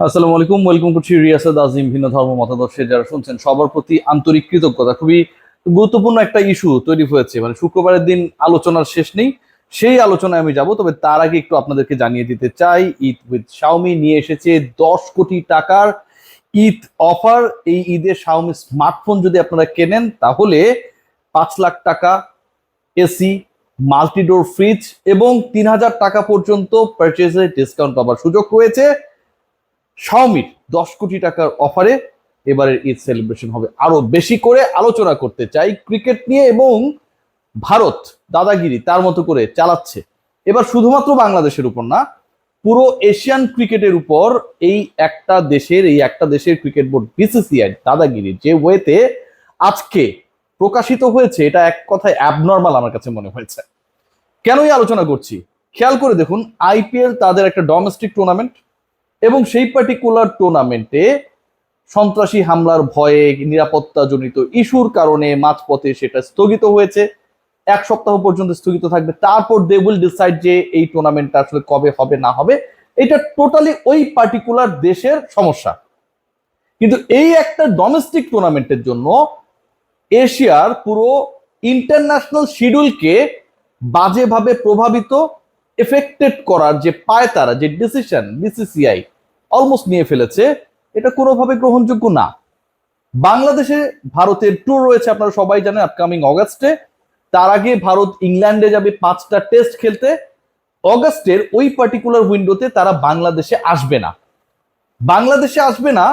আসসালামু আলাইকুম, ওয়েলকাম করছি রিয়াসাদ আজিম ভিন্ন ধর্ম মতাদর্শে। যারা শুনছেন, সবার প্রতি আন্তরিক কৃতজ্ঞতা। খুবই গুরুত্বপূর্ণ একটা ইস্যু তৈরি হয়েছে। মানে শুক্রবারের দিন আলোচনার শেষ নেই। সেই আলোচনায় আমি যাব, তবে তার আগে একটু আপনাদেরকে জানিয়ে দিতে চাই, ঈদ উইথ শাওমি নিয়ে এসেছে দশ কোটি টাকার ঈদ অফার। এই ঈদে শাওমি স্মার্টফোন যদি আপনারা কেনেন, তাহলে পাঁচ লাখ টাকা এসি, মাল্টিডোর ফ্রিজ এবং তিন হাজার টাকা পর্যন্ত পারচেজে ডিসকাউন্ট পাওয়ার সুযোগ রয়েছে। শাওমির দশ কোটি টাকার অফারে এবারের ঈদ সেলিব্রেশন হবে। আরও বেশি করে আলোচনা করতে চাই ক্রিকেট নিয়ে এবং ভারত দাদাগিরি তার মতো করে চালাচ্ছে। এবার শুধুমাত্র বাংলাদেশের উপর না, পুরো এশিয়ান ক্রিকেটের উপর এই একটা দেশের, এই একটা দেশের ক্রিকেট বোর্ড বিসিসিআই দাদাগিরি যে ওয়েতে আজকে প্রকাশিত হয়েছে, এটা এক কথায় অ্যাবনর্মাল আমার কাছে মনে হয়েছে। কেনই আলোচনা করছি? খেয়াল করে দেখুন আইপিএল তাদের একটা ডোমেস্টিক টুর্নামেন্ট এবং সেই পার্টিকুলার টুর্নামেন্টে সন্ত্রাসী হামলার ভয়ে নিরাপত্তাজনিত ইস্যুর কারণে মাঝপথে সেটা স্থগিত হয়েছে। এক সপ্তাহ পর্যন্ত স্থগিত থাকবে। তারপর দে উইল ডিসাইড যে এই টুর্নামেন্টটা আসলে কবে হবে, না হবে। এটা টোটালি ওই পার্টিকুলার দেশের সমস্যা। কিন্তু এই একটা ডোমেস্টিক টুর্নামেন্টের জন্য এশিয়ার পুরো ইন্টারন্যাশনাল শিডিউলকে বাজেভাবে প্রভাবিত এফেক্টেড করার যে পায় তারা যে ডিসিশন বিসিসিআই অলমোস্ট নিয়ে ফেলেছে, এটা কোনোভাবে গ্রহণযোগ্য না। বাংলাদেশে ভারতের ট্যুর রয়েছে, আপনারা সবাই জানেন আপকামিং অগাস্টে। তার আগে ভারত ইংল্যান্ডে যাবে পাঁচটা টেস্ট খেলতে। অগাস্টের ওই পার্টিকুলার উইন্ডোতে তারা বাংলাদেশে আসবে না। বাংলাদেশে আসবে না,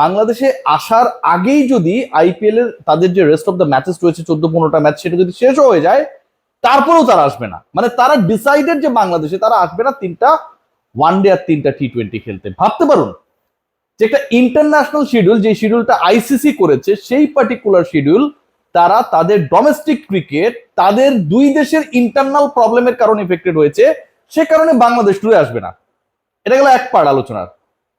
বাংলাদেশে আসার আগেই যদি আইপিএল এর তাদের যে রেস্ট অফ দ্য ম্যাচেস রয়েছে চোদ্দ পনেরোটা ম্যাচ সেটা যদি শেষ হয়ে যায়, তারপরেও তারা আসবে না। মানে তারা ডিসাইডেড যে বাংলাদেশে তারা আসবে না, তিনটা ওয়ান ডে আর তিনটা টি টোয়েন্টি খেলতে। ভাবতে পারুন যে একটা ইন্টারন্যাশনাল শিডিউল যে শিডিউলটা আইসিসি করেছে, সেই পার্টিকুলার শিডিউল তারা তাদের ডোমেস্টিক ক্রিকেট তাদের দুই দেশের ইন্টারনাল প্রবলেমের কারণে এফেক্টেড হয়েছে, সে কারণে বাংলাদেশ টুরে আসবে না। এটা গেল এক পার্ট আলোচনার।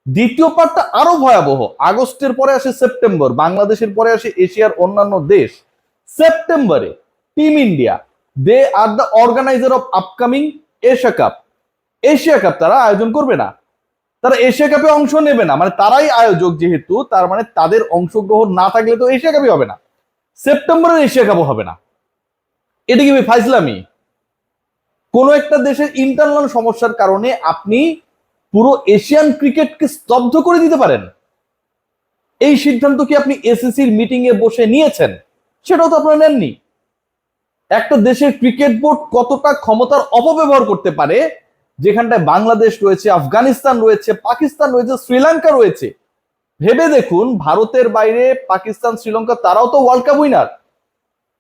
দ্বিতীয় পার্টটা আরও ভয়াবহ। আগস্টের পরে আসে সেপ্টেম্বর বাংলাদেশের পরে আসে এশিয়ার অন্যান্য দেশ। সেপ্টেম্বরে team India they are the organiser of upcoming Asia Cup Asia Cup তারা আয়োজন করবে না। তারা এশিয়া কাপে অংশ নেবে না। মানে তারাই আয়োজক যেহেতু, তার মানে তাদের অংশগ্রহণ না থাকলে তো এশিয়া কাপই হবে না। সেপ্টেম্বরের এশিয়া কাপও হবে না। এটা কি ভাই ফাইজলামি? কোনো একটা দেশের ইন্টারনাল সমস্যার কারণে আপনি পুরো এশিয়ান ক্রিকেটকে স্তব্ধ করে দিতে পারেন। এই সিদ্ধান্ত কি আপনি এসএসসির মিটিং এ বসে নিয়েছেন? সেটাও তো আপনারা নেননি। একটা দেশের ক্রিকেট বোর্ড কতটা ক্ষমতার অপব্যবহার করতে পারে যেখানটায় বাংলাদেশ রয়েছে, আফগানিস্তান রয়েছে, পাকিস্তান রয়েছে, শ্রীলঙ্কা রয়েছে। ভেবে দেখুন, ভারতের বাইরে পাকিস্তান, শ্রীলঙ্কা, তারাও তো ওয়ার্ল্ড কাপ উইনার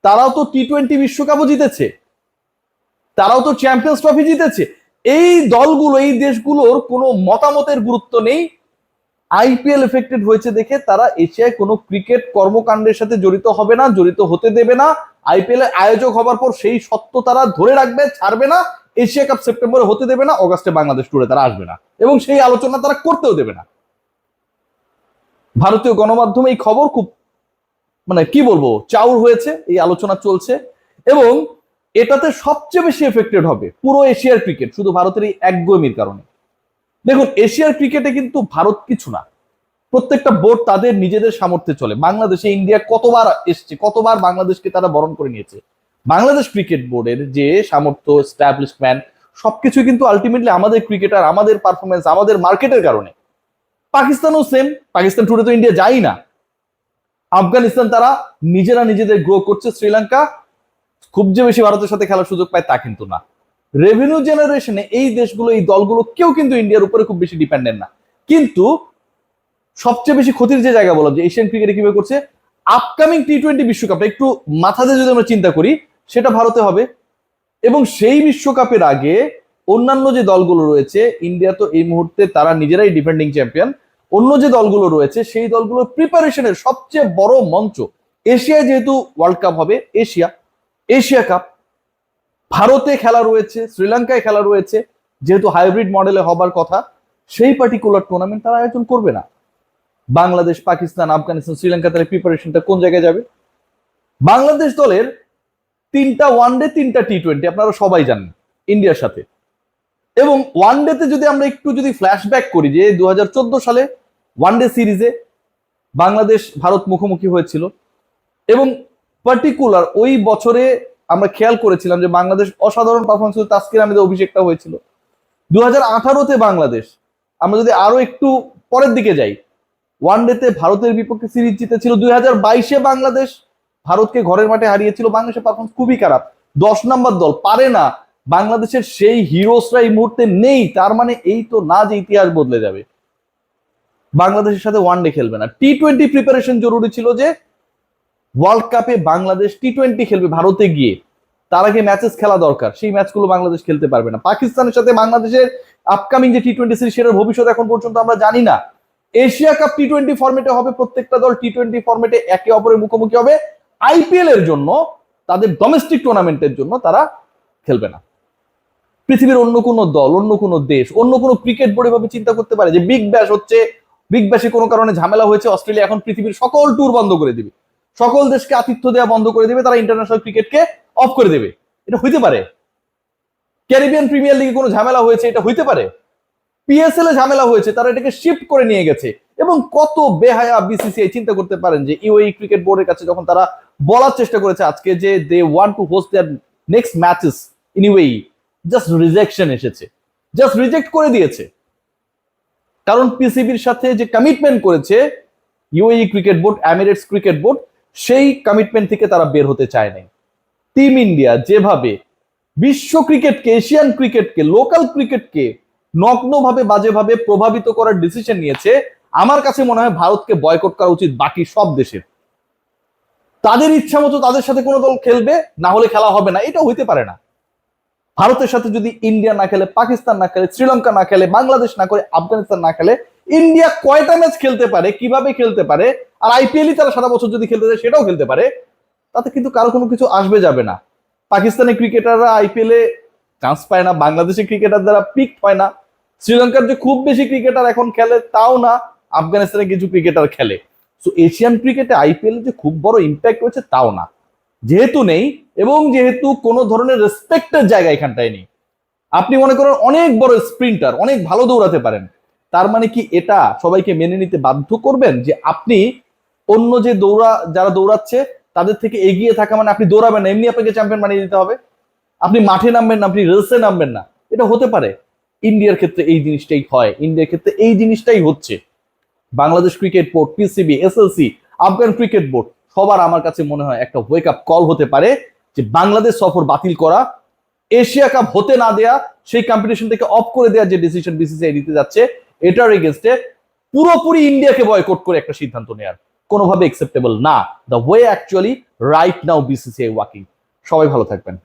তারাও তো টি টোয়েন্টি বিশ্বকাপও জিতেছে। তারাও তো চ্যাম্পিয়ন্স ট্রফি জিতেছে। এই দলগুলো, এই দেশগুলোর কোনো মতামতের গুরুত্ব নেই। আইপিএল এফেক্টেড হয়েছে দেখে তারা এশিয়ায় কোনো ক্রিকেট কর্মকাণ্ডের সাথে জড়িত হবে না, জড়িত হতে দেবে না। আইপিএল এর আয়োজক হবার পর সেই সত্য তারা ধরে রাখবে, ছাড়বে না। এশিয়া কাপ সেপ্টেম্বরে হতে দেবে না, অগাস্টে বাংলাদেশ টুরে তারা আসবে না। এবং সেই আলোচনা তারা করতেও দেবে না। ভারতীয় গণমাধ্যমে এই খবর খুব মানে কি বলব, চাউর হয়েছে, এই আলোচনা চলছে। এবং এটাতে সবচেয়ে বেশি এফেক্টেড হবে পুরো এশিয়ার ক্রিকেট শুধু ভারতের এই একগমির কারণে। দেখুন, এশিয়ার ক্রিকেটে কিন্তু ভারত কিছু না। প্রত্যেকটা বোর্ড তাদের নিজেদের সামর্থ্যে চলে। বাংলাদেশে ইন্ডিয়া কতবার এসছে, কতবার বাংলাদেশকে তারা বরণ করে নিয়েছে। বাংলাদেশ ক্রিকেট বোর্ডের যে সামর্থ্য স্ট্যাবলিশমেন্ট সবকিছু কিন্তু আলটিমেটলি আমাদের ক্রিকেটার, আমাদের পারফরমেন্স আমাদের মার্কেটের কারণে। পাকিস্তানও সেম পাকিস্তান টুরে তো ইন্ডিয়া যাই না। আফগানিস্তান তারা নিজেরা নিজেদের গ্রো করছে, শ্রীলঙ্কা খুব যে বেশি ভারতের সাথে খেলার সুযোগ পায় তা কিন্তু না। রেভিনিউ জেনারেশনে এই দেশগুলো, এই দলগুলো কেউ কিন্তু ইন্ডিয়ার উপরে খুব বেশি ডিপেন্ডেন্ট না। কিন্তু সবচেয়ে বেশি ক্ষতির যে জায়গা বললাম, যে এশিয়ান ক্রিকেটে কীভাবে করছে আপকামিং টি টোয়েন্টি বিশ্বকাপ একটু মাথাতে যদি আমরা চিন্তা করি সেটা ভারতে হবে। এবং সেই বিশ্বকাপের আগে অন্যান্য যে দলগুলো রয়েছে ইন্ডিয়া তো এই মুহূর্তে তারা নিজেরাই ডিফেন্ডিং চ্যাম্পিয়ন অন্য যে দলগুলো রয়েছে, সেই দলগুলোর প্রিপারেশনের সবচেয়ে বড় মঞ্চ এশিয়ায় যেহেতু ওয়ার্ল্ড কাপ হবে, এশিয়া এশিয়া কাপ ভারতে খেলা রয়েছে, শ্রীলঙ্কায় খেলা রয়েছে, যেহেতু হাইব্রিড মডেলে হবার কথা, সেই পার্টিকুলার টুর্নামেন্ট তারা আয়োজন করবে না। বাংলাদেশ, পাকিস্তান, আফগানিস্তান, শ্রীলঙ্কা তাদের প্রিপারেশনটা কোন জায়গায় যাবে? বাংলাদেশ দলের তিনটা ওয়ানডে তিনটা টি টোয়েন্টি আপনারা সবাই জানেন ইন্ডিয়ার সাথে। এবং ওয়ান ডেতে যদি আমরা একটু যদি ফ্ল্যাশব্যাক করি যে দু হাজার চোদ্দ সালে ওয়ান ডে সিরিজে বাংলাদেশ, ভারত মুখোমুখি হয়েছিল। এবং পার্টিকুলার ওই বছরে আমরা খেয়াল করেছিলাম যে বাংলাদেশ অসাধারণ পারফরমেন্স তাস্কির আহমেদের অভিষেকটা হয়েছিল। দু হাজার আঠারোতে বাংলাদেশ, আমরা যদি আরও একটু পরের দিকে যাই ওয়ান ডেতে ভারতের বিপক্ষে সিরিজ জিতেছিল। দুই হাজার বাইশে বাংলাদেশ ভারতকে ঘরের মাঠে হারিয়েছিল বাংলাদেশের পারফরমেন্স খুবই খারাপ। দশ নম্বর দল, পারে না। বাংলাদেশের সেই হিরোসরা এই মুহূর্তে নেই, তার মানে এই তো না যে ইতিহাস বদলে যাবে। বাংলাদেশের সাথে ওয়ান ডে খেলবে না। টি টোয়েন্টি প্রিপারেশন জরুরি ছিল যে ওয়ার্ল্ড কাপে বাংলাদেশ টি টোয়েন্টি খেলবে ভারতে গিয়ে। তার আগে ম্যাচেস খেলা দরকার। সেই ম্যাচগুলো বাংলাদেশ খেলতে পারবে না। পাকিস্তানের সাথে বাংলাদেশের আপকামিং যে টি টোয়েন্টি সিরিজ সেটার ভবিষ্যৎ এখন পর্যন্ত আমরা জানি না। এশিয়া কাপ টি টোয়েন্টি ফর্মেটে হবে প্রত্যেকটা দল টি টোয়েন্টি ফর্মেটে একে অপরের মুখোমুখি হবে। আইপিএল এর জন্য, তাদের ডোমেস্টিক টুর্নামেন্টের জন্য তারা খেলবে না। পৃথিবীর অন্য কোনো দল, অন্য কোনো দেশ, অন্য কোনো ক্রিকেট বোর্ড এভাবে চিন্তা করতে পারে যে বিগ ব্যাশ হচ্ছে বিগ ব্যাশে কোনো কারণে ঝামেলা হয়েছে অস্ট্রেলিয়া এখন পৃথিবীর সকল ট্যুর বন্ধ করে দিবে। সকল দেশকে আতিথ্য দেওয়া বন্ধ করে দেবে, তারা ইন্টারন্যাশনাল ক্রিকেটকে অফ করে দেবে। এটা হইতে পারে। ক্যারিবিয়ান প্রিমিয়ার লিগে কোনো ঝামেলা হয়েছে, এটা হইতে পারে। পিএসএল এ ঝামেলা হয়েছে, তারা এটাকে শিফট করে নিয়ে গেছে। এবং কত বেহায়া বিসিসিআই চিন্তা করতে পারেন যে ইউএই ক্রিকেট বোর্ডের কাছে যখন তারা বলার চেষ্টা করেছে আজকে যে they want to host their next matches in UAE just rejection এসেছে জাস্ট রিজেক্ট করে দিয়েছে। কারণ পিসিবির সাথে যে কমিটমেন্ট করেছে UAE cricket board Emirates cricket board সেই কমিটমেন্ট থেকে তারা বের হতে চায় নাই। টিম ইন্ডিয়া যেভাবে বিশ্ব ক্রিকেটকে এশিয়ান ক্রিকেটকে লোকাল ক্রিকেটকে নগ্নভাবে, বাজেভাবে প্রভাবিত করার ডিসিশন নিয়েছে, আমার কাছে মনে হয় ভারতকে বয়কট করা উচিত বাকি সব দেশের। তাদের ইচ্ছা মতো তাদের সাথে কোনো দল খেলবে, না হলে খেলা হবে না। এটা হইতে পারে না। ভারতের সাথে যদি ইন্ডিয়া না খেলে, পাকিস্তান না খেলে, শ্রীলঙ্কা না খেলে, বাংলাদেশ না করে, আফগানিস্তান না খেলে, ইন্ডিয়া কয়টা ম্যাচ খেলতে পারে, কীভাবে খেলতে পারে, আর আইপিএলই তারা সারা বছর যদি খেলতে যায় সেটাও খেলতে পারে, তাতে কিন্তু কারও কোনো কিছু আসবে, যাবে না। পাকিস্তানি ক্রিকেটাররা আইপিএল এ চান্স পায় না, বাংলাদেশি ক্রিকেটার দ্বারা পিক হয় না। শ্রীলঙ্কার যে খুব বেশি ক্রিকেটার এখন খেলে, তাও না আফগানিস্তানে কিছু ক্রিকেটার খেলে। তো এশিয়ান ক্রিকেটে আইপিএল যে খুব বড় ইম্প্যাক্ট হয়েছে তাও না। যেহেতু নেই এবং যেহেতু কোনো ধরনের রেসপেক্টের জায়গা এখানটায় নেই। আপনি মনে করেন অনেক বড় স্প্রিন্টার অনেক ভালো দৌড়াতে পারেন। তার মানে কি এটা সবাইকে মেনে নিতে বাধ্য করবেন যে আপনি অন্য যে দৌড়া, যারা দৌড়াচ্ছে, তাদের থেকে এগিয়ে থাকা মানে আপনি দৌড়াবেন না, এমনি আপনাকে চ্যাম্পিয়ন বানিয়ে দিতে হবে। আপনি মাঠে নামবেন না, আপনি রেসে নামবেন না। এটা হতে পারে। ইন্ডিয়ার ক্ষেত্রে এই জিনিসটাই হয় ইন্ডিয়ার ক্ষেত্রে এই জিনিসটাই হচ্ছে। Bangladesh cricket board PCB SLC Afghan cricket board, সবার আমার কাছে মনে হয় একটা ওয়েক আপ কল হতে পারে যে বাংলাদেশ সফর বাতিল করা, এশিয়া কাপ হতে না দেয়া, সেই কম্পিটিশন থেকে অফ করে দেওয়ার যে ডিসিশন বিসিসিআই নিতে যাচ্ছে, এটার এগেনস্টে পুরোপুরি ইন্ডিয়াকে বয়কট করে একটা সিদ্ধান্ত নেয়ার। কোনোভাবে একসেপ্টেবল না। The way actually right now BCCI walking সবাই ভালো থাকবেন।